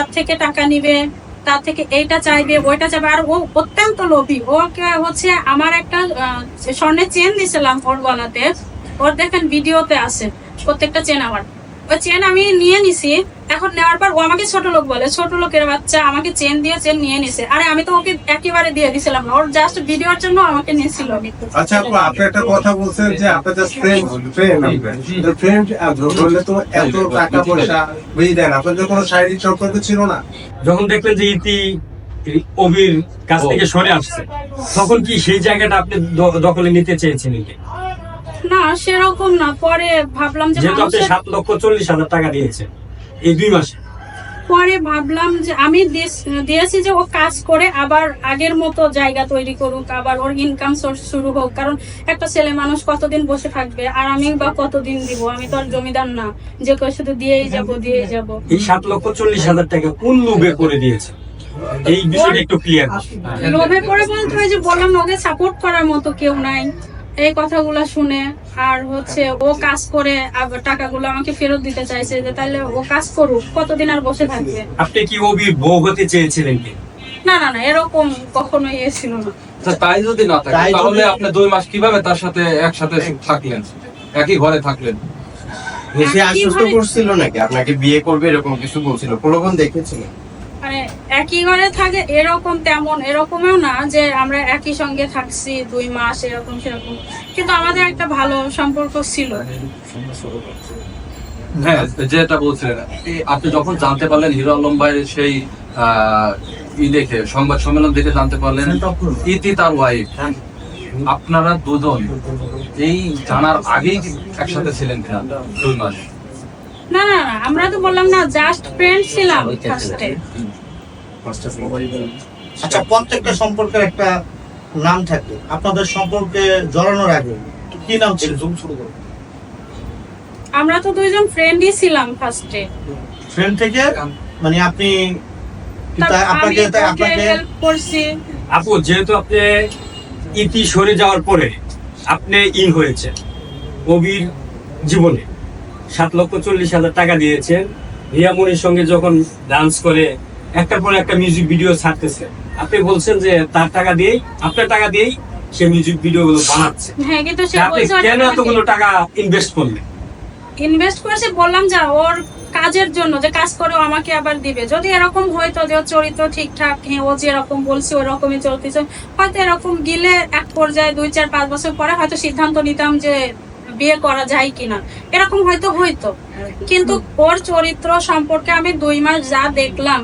তার থেকে টাকা নিবে, তার থেকে এইটা চাইবে, ওইটা চাইবে। আর ও অত্যন্ত লোভী। ওকে হচ্ছে আমার একটা স্বর্ণের চেন দিয়েছিলাম ওর গলাতে। ওর দেখেন ভিডিওতে আছে, প্রত্যেকটা চেন আমার। ওই চেন আমি নিয়ে নিছি এখন নেওয়ার পর ও আমাকে ছোট লোক বলে ছোট লোকের বাচ্চা আমাকে চেন দিয়ে চেন নিয়ে নিছে। আরে আমি তো ওকে একেবারে দিয়ে দিছিলাম ওর জাস্ট ভিডিওর জন্য আমাকে নিয়েছিল। আচ্ছা আপু আপনি একটা কথা বলছেন যে আপনার জাস্ট ফ্রেন্ড ফ্রেন্ড ফ্রেন্ড ধরলে তো এত টাকা পয়সা বুঝি দেন আপনাদের কোনো শারীরিক সম্পর্ক ছিল না। যখন দেখলেন যে ইতি অবির কাছ থেকে সরে আসছে তখন কি সেই জায়গাটা আপনি দখলে নিতে চেয়েছিলেন? না সেরকম না। পরে ভাবলাম যে যেহেতু আপনি মানুষের সাত লক্ষ চল্লিশ হাজার টাকা দিয়েছেন এই দুই মাসে। পরে ভাবলাম যে আমি দিস- দিয়েছি যে ও কাজ করে আবার আগের মতো জায়গা তৈরি করুক আবার ওর ইনকাম সোর্স শুরু হোক। কারণ একটা ছেলে মানুষ কতদিন বসে থাকবে আর আমি বা কতদিন দিব? আমি তো আর জমিদার না। যে কেউ শুধু দিয়েই যাব দিয়েই যাব। এই সাত লক্ষ চল্লিশ হাজার টাকা কোন লোভে করে দিয়েছে এই বিষয়টা একটু ক্লিয়ার লোভে পড়ে বলতে হয় যে বললাম ওকে সাপোর্ট করার মতো কেউ নাই। এই কথাগুলো শুনে আর হচ্ছে ও কাজ করে টাকাগুলো আমাকে ফেরত দিতে চাইছে যে তাহলে ও কাজ করুক কতদিন আর বসে থাকবে? আপনি কি অবির বউ হতে চেয়েছিলেন কি? না না না এরকম কখনোই এ ছিল না। আচ্ছা, তাই যদি না থাকে তাহলে আপনি দুই মাস কীভাবে তার সাথে একসাথে থাকলেন? একই ঘরে থাকলেন? সে আশ্বস্ত করছিল নাকি? আপনাকে বিয়ে করবে এরকম কিছু বলছিল। প্রলোভন দেখেছিল মানে একই ঘরে থাকে এরকম তেমন এরকমও না যে আমরা একই সঙ্গে থাকছি দুই মাস এরকম সেরকম। কিন্তু আমাদের একটা ভালো সম্পর্ক ছিল। হ্যাঁ যেটা বলছিলেন আপনি যখন জানতে পারলেন হিরো আলম ভাইয়ের সেই আহ, ই দেখে সংবাদ সম্মেলন দেখে জানতে পারলেন ইতি তার ওয়াইফ আপনারা দুজন এই জানার আগেই একসাথে ছিলেন কিনা? দুই মাস। না না না আমরা তো বললাম না জাস্ট ফ্রেন্ড ছিলাম ফার্স্টে আচ্ছা প্রত্যেকটা সম্পর্কের একটা নাম থাকে আপনাদের সম্পর্কে জড়ানোর আগে কি নাম ছিল? আমরা তো দুইজন ফ্রেন্ডই ছিলাম ফার্স্টে ফ্রেন্ড থেকে? মানে আপনি আপনাকে আপনাকে করছি। আপু যেহেতু আপনি ইতি সরে যাওয়ার পরে আপনি ইন হয়েছে কবির জীবনে। সাত লক্ষ চল্লিশ হাজার টাকা দিয়েছেন রিয়ামনির সঙ্গে যখন ডান্স করে একটার পর একটা মিউজিক ভিডিও ছাড়তেছে। আপনি বলছেন যে তার টাকা দিয়েই আপনার টাকা দিয়েই সে মিউজিক ভিডিও গুলো বানাচ্ছে। হ্যাঁ আপনি কেন এতগুলো টাকা ইনভেস্ট করলেন? ইনভেস্ট করেছে বললাম যা ওর কাজের জন্য যে কাজ করে ও আমাকে আবার দিবে। যদি এরকম হয়তো যে ওর চরিত্র ঠিকঠাক হ্যাঁ ও যেরকম বলছে ওরকমই চলতেছে। হয়তো এরকম গিলে এক পর্যায়ে দুই চার পাঁচ বছর পরে হয়তো সিদ্ধান্ত নিতাম যে বিয়ে করা যায় কিনা? এরকম হয়তো হইতো। কিন্তু ওর চরিত্র সম্পর্কে আমি দুই মাস যা দেখলাম,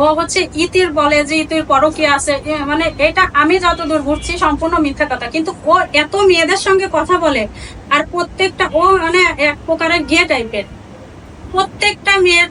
ও হচ্ছে ইতির বলে যে ইতির পরও কি আছে মানে এটা আমি যতদূর ঘুরছি সম্পূর্ণ মিথ্যা কথা। কিন্তু ও এত মেয়েদের সঙ্গে কথা বলে, আর প্রত্যেকটা ও মানে এক প্রকারের গে টাইপের প্রত্যেকটা মেয়ের